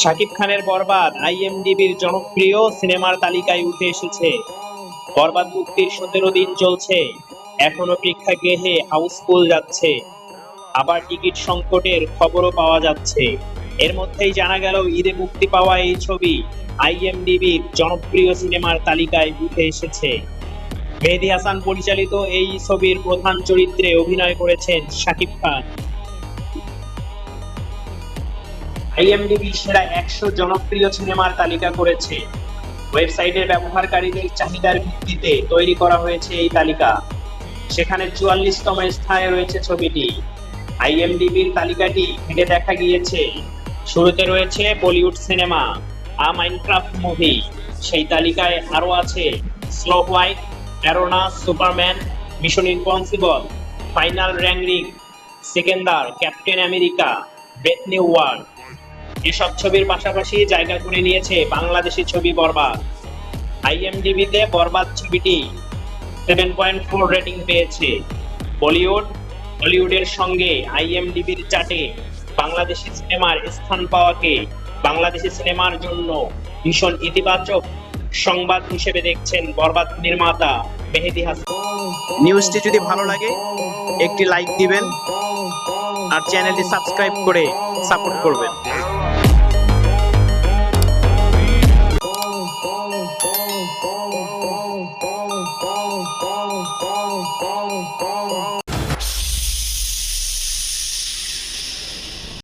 শাকিব খানের বরবাদ আইএমডিবির জনপ্রিয় সিনেমার তালিকায় উঠে এসেছে। বরবাদ মুক্তির সতেরো দিন চলছে। এখনও প্রেক্ষাগৃহে হাউসফুল যাচ্ছে। আবার টিকিট সংকটের খবরও পাওয়া যাচ্ছে। এর মধ্যেই জানা গেল, ঈদে মুক্তি পাওয়া এই ছবি আইএমডিবির জনপ্রিয় সিনেমার তালিকায় উঠে এসেছে। মেহেদি হাসান পরিচালিত এই ছবির প্রধান চরিত্রে অভিনয় করেছেন শাকিব খান। আইএমডিবি সেরা একশো জনপ্রিয় সিনেমার তালিকা করেছে। ওয়েবসাইটের ব্যবহারকারীদের চাহিদার ভিত্তিতে তৈরি করা হয়েছে এই তালিকা। সেখানে চুয়াল্লিশতম স্থানে রয়েছে ছবিটি। আইএমডিবির তালিকাটি ঘেটে দেখা গিয়েছে। শুরুতে রয়েছে Bollywood cinema, a Minecraft movie. সেই তালিকায় আরও আছে slow white অ্যারোনা Superman, Mission Impossible, final reckoning সেকেন্ডার captain America, brave world. এসব ছবির পাশাপাশি জায়গা করে নিয়েছে বাংলাদেশি ছবি বরবাদ। আইএমডিবিতে বরবাদ ছবিটি সেভেন পয়েন্ট ফোর রেটিং পেয়েছে। বলিউড, হলিউডের সঙ্গে আইএমডিবির চার্টে বাংলাদেশি সিনেমার স্থান পাওয়াকে বাংলাদেশি সিনেমার জন্য ভীষণ ইতিবাচক সংবাদ হিসেবে দেখছেন বরবাদ নির্মাতা মেহেদি হাসান। নিউজটি যদি ভালো লাগে, একটি লাইক দিবেন আর চ্যানেলটি সাবস্ক্রাইব করে সাপোর্ট করবেন। bom, bom, bom,